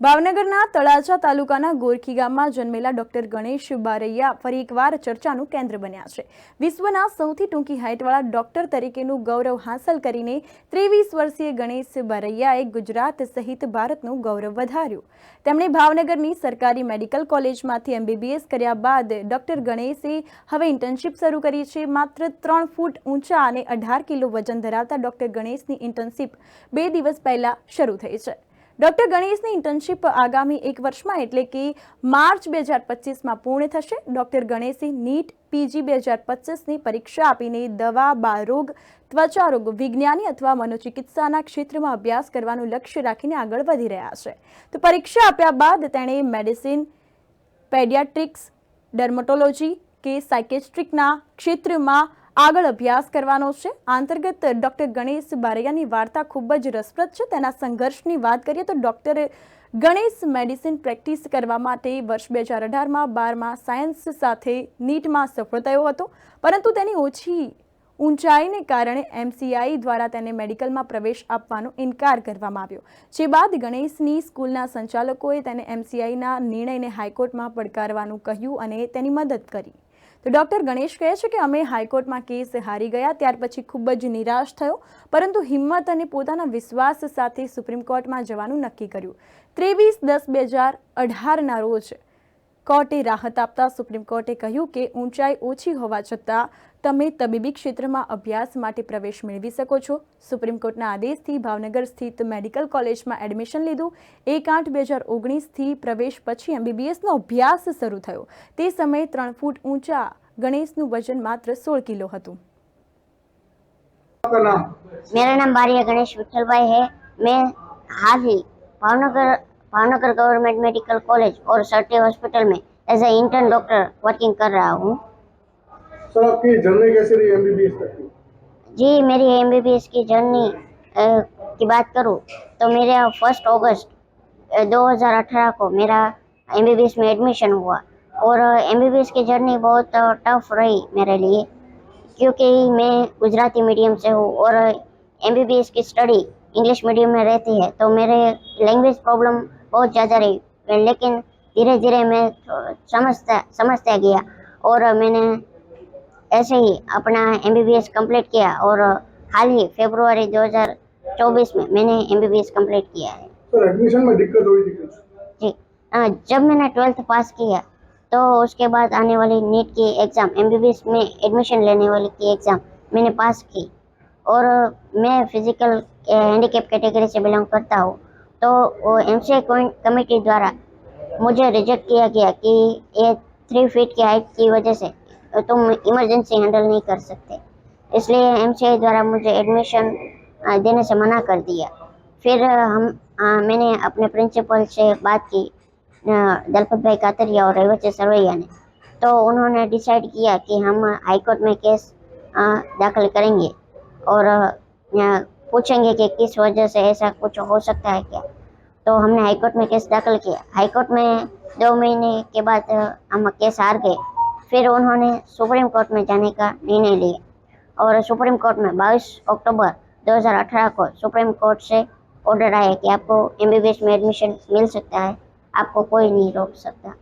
ભાવનગરના તળાજા તાલુકાના ગોરખી ગામમાં જન્મેલા ડોક્ટર ગણેશ બારૈયા ફરી એકવાર ચર્ચાનું કેન્દ્ર બન્યા છે. વિશ્વના સૌથી ટૂંકી હાઇટવાળા ડોક્ટર તરીકેનું ગૌરવ હાંસલ કરીને ત્રેવીસ વર્ષીય ગણેશ બારૈયાએ ગુજરાત સહિત ભારતનું ગૌરવ વધાર્યું. તેમણે ભાવનગરની સરકારી મેડિકલ કોલેજમાંથી એમબીબીએસ કર્યા બાદ ડોક્ટર ગણેશે હવે ઇન્ટર્નશીપ શરૂ કરી છે. માત્ર ત્રણ ફૂટ ઊંચા અને અઢાર કિલો વજન ધરાવતા ડોક્ટર ગણેશની ઇન્ટર્નશીપ બે દિવસ પહેલા શરૂ થઈ છે. ડોક્ટર ગણેશની ઇન્ટર્નશીપ આગામી એક વર્ષમાં એટલે કે માર્ચ બે હજાર પચીસમાં પૂર્ણ થશે. ડોક્ટર ગણેશે નીટ પીજી બે હજાર પચીસની પરીક્ષા આપીને દવા બારોગ ત્વચા રોગ, વિજ્ઞાની અથવા મનોચિકિત્સાના ક્ષેત્રમાં અભ્યાસ કરવાનું લક્ષ્ય રાખીને આગળ વધી રહ્યા છે. તો પરીક્ષા આપ્યા બાદ તેણે મેડિસિન, પેડિયાટ્રિક્સ, ડર્મટોલોજી કે સાયકેસ્ટ્રિકના ક્ષેત્રમાં આગળ અભ્યાસ કરવાનો છે. અંતર્ગત ડૉક્ટર ગણેશ બારૈયાની વાર્તા ખૂબ જ રસપ્રદ છે. તેના સંઘર્ષની વાત કરીએ તો ડૉક્ટરે ગણેશ મેડિસિન પ્રેક્ટિસ કરવા માટે વર્ષ બે હજાર અઢારમાં બારમાં સાયન્સ સાથે નીટમાં સફળ થયો હતો. પરંતુ તેની ઓછી ઊંચાઈને કારણે એમસીઆઈ દ્વારા તેને મેડિકલમાં પ્રવેશ આપવાનો ઇનકાર કરવામાં આવ્યો. જે બાદ ગણેશની સ્કૂલના સંચાલકોએ તેને એમસીઆઈના નિર્ણયને હાઈકોર્ટમાં પડકારવાનું કહ્યું અને તેની મદદ કરી. તો ડૉક્ટર ગણેશ કહે છે કે અમે હાઈકોર્ટમાં કેસ હારી ગયા, ત્યાર પછી ખૂબ જ નિરાશ થયો, પરંતુ હિંમત અને પોતાના વિશ્વાસ સાથે સુપ્રીમ કોર્ટમાં જવાનું નક્કી કર્યું. ત્રેવીસ દસ બે હજાર અઢારના રોજ કોર્ટે રાહત આપતા સુપ્રીમ કોર્ટે કહ્યું કે ઊંચાઈ ઓછી હોવા છતાં તમે તબીબી ક્ષેત્રમાં અભ્યાસ માટે પ્રવેશ મેળવી શકો છો સુપ્રીમ કોર્ટના આદેશથી ભાવનગર સ્થિત મેડિકલ કોલેજમાં એડમિશન લીધું એક આઠ બે હજાર ઓગણીસથી પ્રવેશ પછી એમબીબીએસનો અભ્યાસ શરૂ થયો તે સમયે ત્રણ ફૂટ ઊંચા ગણેશનું વજન માત્ર સોળ કિલો હતું आपका नाम मेरा नाम बारिया गणेश विठल भाई है मैं हाल ही Bhavnagar Bhavnagar government medical college और सर्टी हॉस्पिटल में as a intern doctor working कर रहा हूँ सर आपकी जर्नी कैसी रही एमबीबीएस तक की? जी, मेरी एमबीबीएस की जर्नी की बात करूँ तो मेरे फ़र्स्ट अगस्त 2018 को मेरा एमबीबीएस में एडमिशन हुआ। और एमबीबीएस की जर्नी बहुत टफ रही मेरे लिए, क्योंकि मैं गुजराती मीडियम से हूँ और एमबीबीएस की स्टडी इंग्लिश मीडियम में रहती है तो मेरे लैंग्वेज प्रॉब्लम बहुत ज़्यादा रही। लेकिन धीरे धीरे मैं समझता समझता गया और मैंने ऐसे ही अपना M B B S complete किया और हाल ही फरवरी 2024 में मैंने M B B S complete किया है। सर एडमिशन में दिक्कत हुई थी जी अ, जब मैंने ट्वेल्थ पास किया तो उसके बाद आने वाली नीट की exam M B B S में एडमिशन लेने वाली की एग्ज़ाम मैंने पास की। और मैं फ़िज़िकल हैंडीकेप कैटेगरी से बिलोंग करता हूँ तो वो एम सी कमेटी द्वारा मुझे रिजेक्ट किया गया कि ये थ्री फीट की हाइट की वजह से तुम इमरजेंसी हैंडल नहीं कर सकते। इसलिए एम द्वारा मुझे एडमिशन देने से मना कर दिया। फिर हम अ, मैंने अपने प्रिंसिपल से बात की दलपत भाई कातरिया और रेवचे सरवैया ने। तो उन्होंने डिसाइड किया कि हम हाईकोर्ट में केस दाखिल करेंगे और अ, पूछेंगे कि किस वजह से ऐसा कुछ हो सकता है क्या। तो हमने हाईकोर्ट में केस दाखिल किया। हाईकोर्ट में दो महीने के बाद हम केस हार गए। फिर उन्होंने सुप्रीम कोर्ट में जाने का निर्णय लिया और सुप्रीम कोर्ट में 22 अक्टूबर 2018 को सुप्रीम कोर्ट से ऑर्डर आया कि आपको एमबीबीएस में एडमिशन मिल सकता है। आपको कोई नहीं रोक सकता।